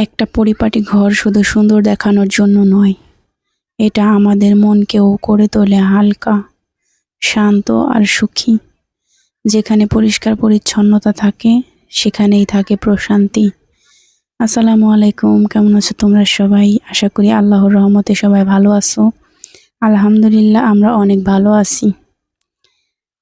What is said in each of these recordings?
একটা পরিপাটি ঘর শুধু সুন্দর দেখানোর জন্য নয়। এটা আমাদের মনকেও করে তোলে হালকা, শান্ত আর সুখী। যেখানে পরিষ্কার পরিচ্ছন্নতা থাকে, সেখানেই থাকে প্রশান্তি। আসসালামু আলাইকুম, কেমন আছো তোমরা সবাই? আশা করি আল্লাহর রহমতে সবাই ভালো আছো। আলহামদুলিল্লাহ, আমরা অনেক ভালো আছি।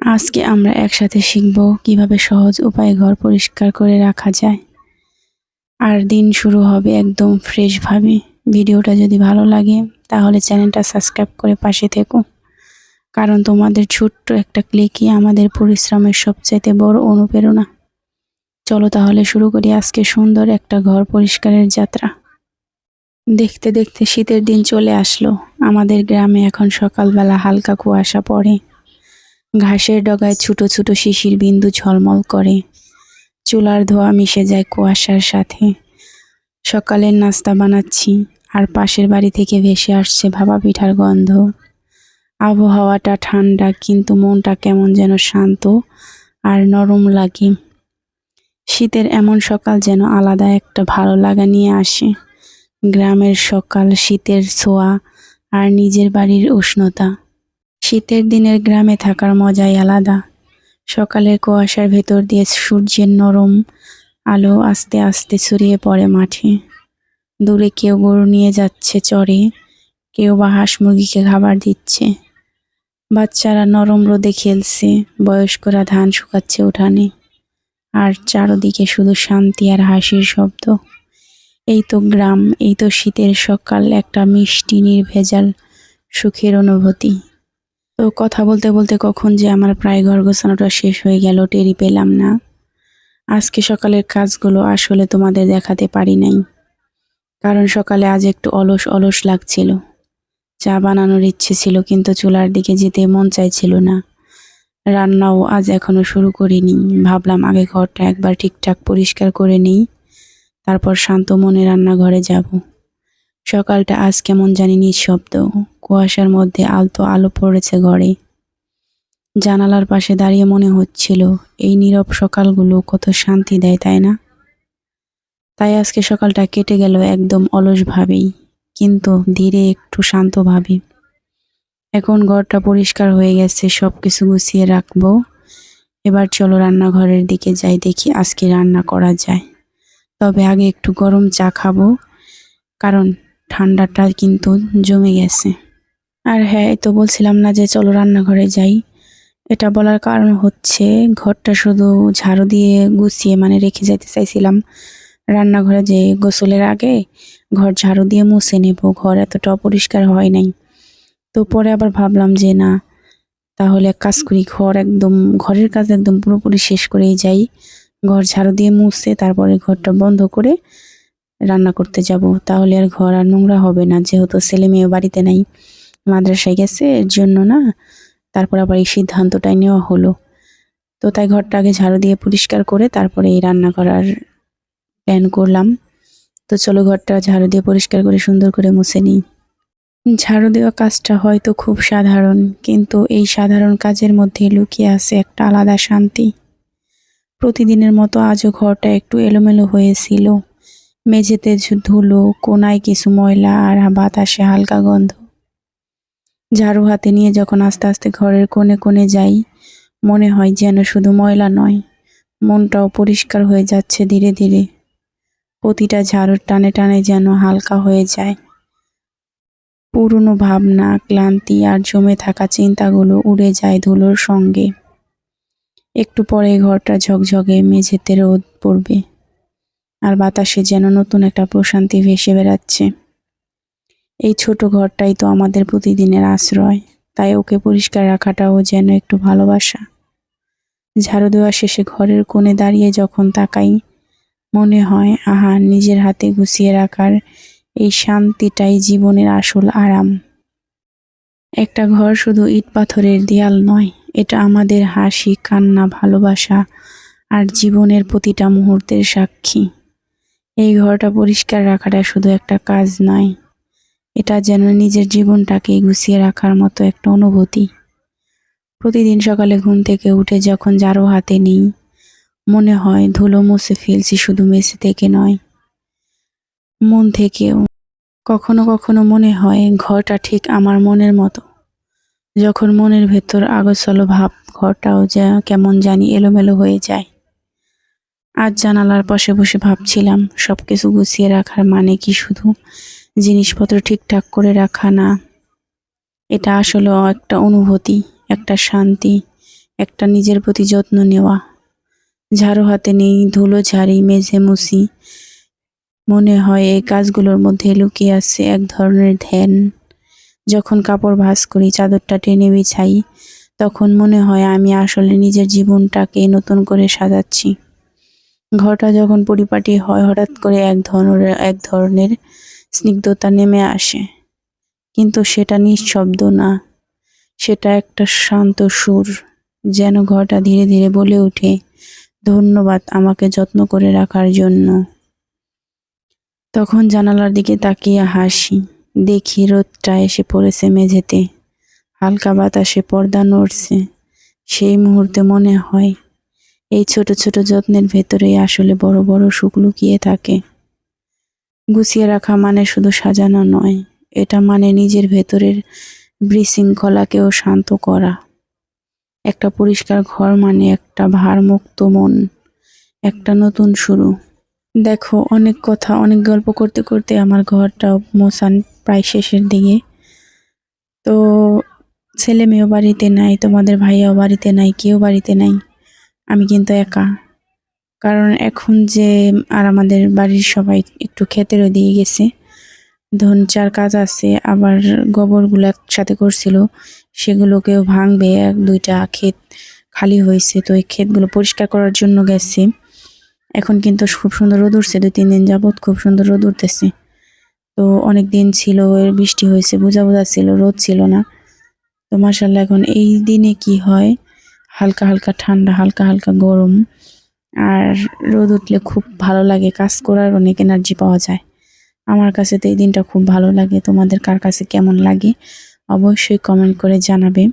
আজকে আমরা একসাথে শিখব কীভাবে সহজ উপায়ে ঘর পরিষ্কার করে রাখা যায়। আর দিন শুরু হবে একদম ফ্রেশভাবে ভিডিওটা যদি ভালো লাগে, তাহলে চ্যানেলটা সাবস্ক্রাইব করে পাশে থেকো। কারণ তোমাদের ছোট্ট একটা ক্লিকই আমাদের পরিশ্রমের সবচাইতে বড় অনুপ্রেরণা। চলো তাহলে শুরু করি আজকে সুন্দর একটা ঘর পরিষ্কারের যাত্রা। দেখতে দেখতে শীতের দিন চলে আসলো। আমাদের গ্রামে এখন সকালবেলা হালকা কুয়াশা পড়ে। ঘাসের ডগায় ছোট ছোট শিশির বিন্দু ঝলমল করে। চুলার ধোয়া মিশে যায় কুয়াশার সাথে। সকালের নাস্তা বানাচ্ছি, আর পাশের বাড়ি থেকে ভেসে আসছে ভাপা পিঠার গন্ধ। আবহাওয়াটা ঠান্ডা, কিন্তু মনটা কেমন যেন শান্ত আর নরম লাগে। শীতের এমন সকাল যেন আলাদা একটা ভালো লাগা নিয়ে আসে। গ্রামের সকাল, শীতের ছোঁয়া আর নিজের বাড়ির উষ্ণতা। শীতের দিনের গ্রামে থাকার মজাই আলাদা। সকালের কুয়াশার ভেতর দিয়ে সূর্যের নরম আলো আস্তে আস্তে ছড়িয়ে পড়ে মাঠে। দূরে কেউ গরু নিয়ে যাচ্ছে চড়ে কেউ বা হাঁস মুরগিকে খাবার দিচ্ছে। বাচ্চারা নরম রোদে খেলছে, বয়স্করা ধান শুকাচ্ছে উঠানে। আর চারদিকে শুধু শান্তি আর হাসির শব্দ। এই তো গ্রাম, এই তো শীতের সকাল, একটা মিষ্টি নির্ভেজাল সুখের অনুভূতি। তো কথা বলতে বলতে কখন যে আমার প্রায় ঘর গোছানোটা শেষ হয়ে গেল টেরি পেলাম না। আজকে সকালের কাজগুলো আসলে তোমাদের দেখাতে পারি নাই। কারণ সকালে আজ একটু অলস অলস লাগছিল। চা বানানোর ইচ্ছে ছিল, কিন্তু চুলার দিকে যেতে মন চাইছিল না। রান্নাও আজ এখনও শুরু করিনি। ভাবলাম আগে ঘরটা একবার ঠিকঠাক পরিষ্কার করে নিই, তারপর শান্ত মনে রান্নাঘরে যাব। সকালটা আজ কেমন জানি নিঃশব্দ। কুয়াশার মধ্যে আলতো আলো পড়েছে ঘরে। জানালার পাশে দাঁড়িয়ে মনে হচ্ছিল, এই নীরব সকালগুলো কত শান্তি দেয়, তাই না? তাই আজকে সকালটা কেটে গেল একদম অলসভাবেই, কিন্তু ধীরে একটু শান্তভাবে। এখন ঘরটা পরিষ্কার হয়ে গেছে সব কিছু গুছিয়ে রাখব। এবার চলো রান্নাঘরের দিকে যাই, দেখি আজকে রান্না করা যায়। তবে আগে একটু গরম চা খাব, কারণ ঠান্ডাটা কিন্তু জমে গেছে। আর হ্যাঁ তো বলছিলাম না যে চলো রান্নাঘরে যাই। এটা বলার কারণ হচ্ছে ঘরটা শুধু ঝাড়ু দিয়ে গুছিয়ে মানে রেখে যেতে চাইছিলাম। রান্নাঘরে যে গোসলের আগে ঘর ঝাড়ু দিয়ে মুছে নেব, ঘর এতটা অপরিষ্কার হয় নাই। তো পরে আবার ভাবলাম যে না, তাহলে এক কাজ করি, ঘর একদম, ঘরের কাজ একদম পুরোপুরি শেষ করেই যাই। ঘর ঝাড়ু দিয়ে মুছে তারপরে ঘরটা বন্ধ করে রান্না করতে যাব, তাহলে আর ঘর আর নোংরা হবে না, যেহেতু ছেলে মেয়ে বাড়িতে নাই। মাদ্রাসায় গেছে এর জন্য না, তারপর আবার এই সিদ্ধান্তটাই নেওয়া হলো। তো তাই ঘরটা আগে ঝাড়ু দিয়ে পরিষ্কার করে তারপরে এই রান্না করার প্ল্যান করলাম। তো চলো ঘরটা ঝাড়ু দিয়ে পরিষ্কার করে সুন্দর করে মুছে নিই। ঝাড়ু দেওয়া কাজটা হয়তো খুব সাধারণ, কিন্তু এই সাধারণ কাজের মধ্যে লুকিয়ে আছে একটা আলাদা শান্তি। প্রতিদিনের মতো আজও ঘরটা একটু এলোমেলো হয়েছিল। মেঝেতে ধুলো, কোনায় কিছু ময়লা আর বাতাসে হালকা গন্ধ। ঝাড়ু হাতে নিয়ে যখন আস্তে আস্তে ঘরের কোণে কোণে যাই, মনে হয় যেন শুধু ময়লা নয়, মনটাও পরিষ্কার হয়ে যাচ্ছে ধীরে ধীরে। প্রতিটা ঝাড়ুর টানে টানে যেন হালকা হয়ে যায়। পুরনো ভাবনা, ক্লান্তি আর জমে থাকা চিন্তাগুলো উড়ে যায় ধুলোর সঙ্গে। একটু পরে ঘরটা ঝকঝকে মেঝেতে রোদ পড়বে। আর বাতাসে যেন নতুন একটা প্রশান্তি ভেসে বেড়াচ্ছে। এই ছোট ঘরটাই তো আমাদের প্রতিদিনের আশ্রয়, তাই ওকে পরিষ্কার রাখাটাও যেন একটু ভালোবাসা। ঝাড়ু দেওয়া শেষে ঘরের কোণে দাঁড়িয়ে যখন তাকাই, মনে হয়, আহা, নিজের হাতে গুছিয়ে রাখার এই শান্তিটাই জীবনের আসল আরাম। একটা ঘর শুধু ইট পাথরের দেয়াল নয়, এটা আমাদের হাসি, কান্না, ভালোবাসা আর জীবনের প্রতিটা মুহূর্তের সাক্ষী। এই ঘরটা পরিষ্কার রাখাটা শুধু একটা কাজ নয়। এটা যেন নিজের জীবনটাকে গুছিয়ে রাখার মতো একটা অনুভূতি। প্রতিদিন সকালে ঘুম থেকে উঠে যখন জারো হাতে নেই, মনে হয় ধুলো মুছে ফেলছি শুধু মেসে থেকে নয়। মন থেকেও কখনো কখনো মনে হয় ঘরটা ঠিক আমার মনের মতো। যখন মনের ভেতর আগোছালো ভাব, ঘরটাও যা কেমন জানি এলোমেলো হয়ে যায়। আজ জানালার পাশে বসে ভাবছিলাম সব কিছু গুছিয়ে রাখার মানে কি শুধু জিনিসপত্র ঠিকঠাক করে রাখা না? এটা আসলে একটা অনুভূতি, একটা শান্তি, একটা নিজের প্রতি যত্ন নেওয়া। ঝাড়ু হাতে নেই, ধুলো ঝাড়ি, মেঝে মুছি। মনে হয় এই কাজগুলোর মধ্যে লুকিয়ে আছে এক ধরনের ধ্যান। যখন কাপড় ভাঁজ করি, চাদরটা টেনে বিছাই, তখন মনে হয় আমি আসলে নিজের জীবনটাকে নতুন করে সাজাচ্ছি। ঘরটা যখন পরিপাটি হয়, হঠাৎ করে এক ধরনের এক ধরনের স্নিগ্ধতা নেমে আসে। কিন্তু সেটা নিঃশব্দ না। সেটা একটা শান্ত সুর যেন ঘরটা ধীরে ধীরে বলে ওঠে, ধন্যবাদ আমাকে যত্ন করে রাখার জন্য। তখন জানালার দিকে তাকিয়ে হাসি। দেখি রোদটা এসে পড়েছে মেঝেতে। হালকা বাতাসে পর্দা নড়ছে। সেই মুহূর্তে মনে হয় এই ছোট ছোট যত্নের ভেতরেই আসলে বড় বড় সুখ লুকিয়ে থাকে। গুছিয়ে রাখা মানে শুধু সাজানো নয়, এটা মানে নিজের ভেতরের বিশৃঙ্খলাকেও শান্ত করা। একটা পরিষ্কার ঘর মানে একটা ভারমুক্ত মন, একটা নতুন শুরু। দেখো, অনেক কথা, অনেক গল্প করতে করতে আমার ঘরটা মোসান প্রায় শেষের দিকে। তো ছেলে মেয়েও বাড়িতে নাই, তোমাদের ভাইয়াও বাড়িতে নাই, কেউ বাড়িতে নাই। আমি কিন্তু একা। কারণ এখন যে আর আমাদের বাড়ির সবাই একটু ক্ষেতেরও দিয়ে গেছে। ধন চার কাজ আছে, আবার গোবরগুলো একসাথে করছিল, সেগুলোকেও ভাঙবে, এক, দুইটা ক্ষেত খালি হয়েছে, তো এই ক্ষেতগুলো পরিষ্কার করার জন্য গেছে। এখন কিন্তু খুব সুন্দর রোদ উঠছে, দুই, তিন দিন যাবত খুব সুন্দর রোদ উঠতেছে। তো অনেক দিন ছিল, এর বৃষ্টি হয়েছে, বোঝা বোঝা ছিল, রোদ ছিল না। তো মাসাল্লাহ এখন এই দিনে কি হয়? হালকা হালকা ঠান্ডা, হালকা হালকা গরম। আর রোদ উঠলে খুব ভালো লাগে, কাজ করার অনেক এনার্জি পাওয়া যায়। আমার কাছে তো এই দিনটা খুব ভালো লাগে। তোমাদের কার কাছে কেমন লাগে, অবশ্যই কমেন্ট করে জানাবে।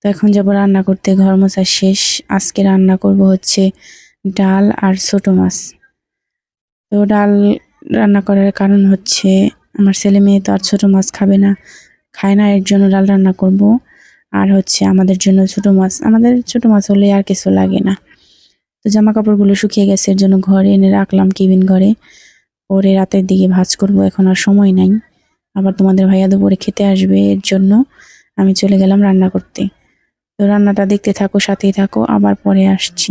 তো এখন যাব রান্না করতে, ঘর মোছা শেষ। আজকে রান্না করব হচ্ছে ডাল আর ছোটো মাছ। তো ডাল রান্না করার কারণ হচ্ছে, আমার ছেলে মেয়ে তো আর ছোটো মাছ খাবে না, খায় না, এর জন্য ডাল রান্না করব। আর হচ্ছে আমাদের জন্য ছোট মাছ, আমাদের ছোট মাছ হলে আর কিছু লাগে না। তো জামা কাপড়গুলো শুকিয়ে গেছে, এর জন্য ঘরে এনে রাখলাম কেবিন ঘরে। পরে রাতের দিকে ভাজ করব, এখন আর সময় নাই। আবার তোমাদের ভাইয়া দুপুরে খেতে আসবে, এর জন্য আমি চলে গেলাম রান্না করতে। তো রান্নাটা দেখতে থাকো, সাথেই থাকো, আবার পরে আসছি।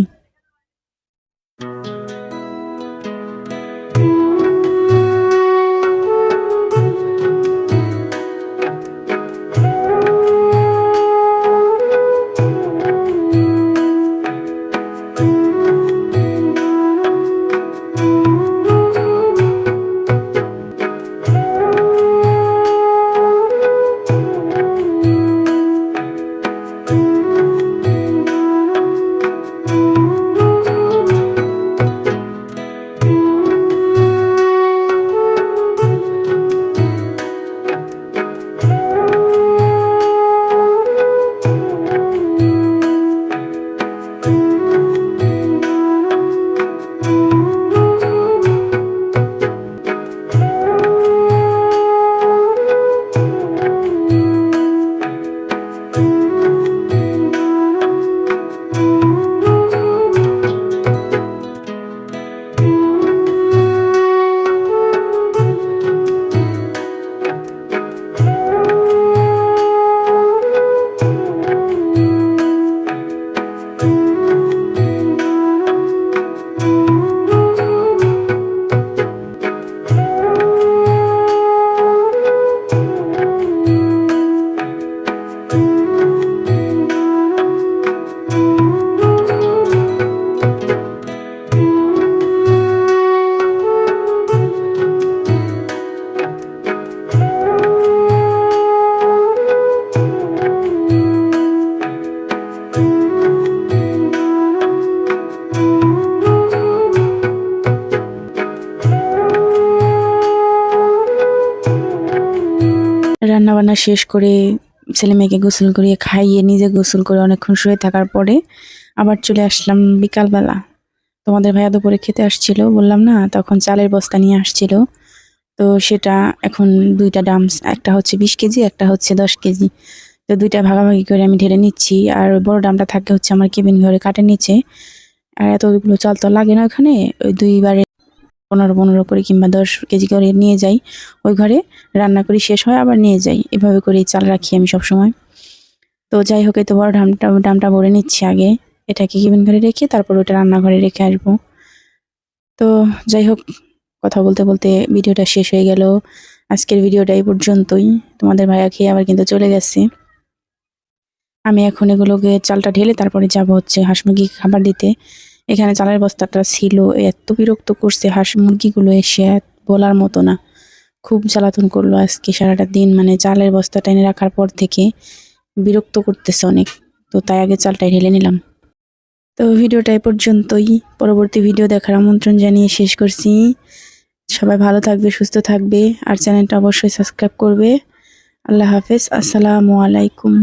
রান্না বান্না শেষ করে ছেলে মেয়েকে গোসল করিয়ে খাইয়ে নিজে গোসল করে অনেকক্ষণ শুয়ে থাকার পরে আবার চলে আসলাম বিকালবেলা। তোমাদের ভাইয়া দুপুরে খেতে আসছিল, বললাম না, তখন চালের বস্তা নিয়ে আসছিল। তো সেটা এখন দুইটা ডামস একটা হচ্ছে বিশ কেজি, একটা হচ্ছে দশ কেজি। তো দুইটা ভাগাভাগি করে আমি ঢেলে নিচ্ছি। আর বড় ডামটা থাকে হচ্ছে আমার কেবিন ঘরে কাটে নিচে। আর এতগুলো চাল তো লাগে না ওখানে, ওই দুইবারে পনেরো পনেরো করে কিংবা দশ কেজি করে নিয়ে যাই। ওই ঘরে রান্না করি শেষ হয়, আবার নিয়ে যাই। এভাবে করে চাল রাখি আমি সব সময় তো যাই হোক তো বড় ডামটা ডামটা ভরে নিচ্ছি আগে। এটাকে কেবিন ঘরে রেখে তারপর ওটা রান্নাঘরে রেখে আসব। তো যাই হোক, কথা বলতে বলতে ভিডিওটা শেষ হয়ে গেল। আজকের ভিডিওটা এই পর্যন্তই। তোমাদের ভাইয়া খেয়ে আবার কিন্তু চলে গেছে। আমি এখন এগুলোকে চালটা ঢেলে তারপরে যাব হচ্ছে হাঁস মুরগি খাবার দিতে। এখানে চালের বস্তাটা ছিল, এত বিরক্ত করছে, হাঁস মুরগিগুলো এসে বলার মতো না। খুব জ্বালাতন করল আজকে সারাটা দিন মানে চালের বস্তাটা এনে রাখার পর থেকে বিরক্ত করতেছে অনেক। তো তাই আগে চালটাই ঢেলে নিলাম। তো ভিডিওটা এই পর্যন্তই। পরবর্তী ভিডিও দেখার আমন্ত্রণ জানিয়ে শেষ করছি। সবাই ভালো থাকবে, সুস্থ থাকবে, আর চ্যানেলটা অবশ্যই সাবস্ক্রাইব করবে। আল্লাহ হাফেজ, আসসালামু আলাইকুম।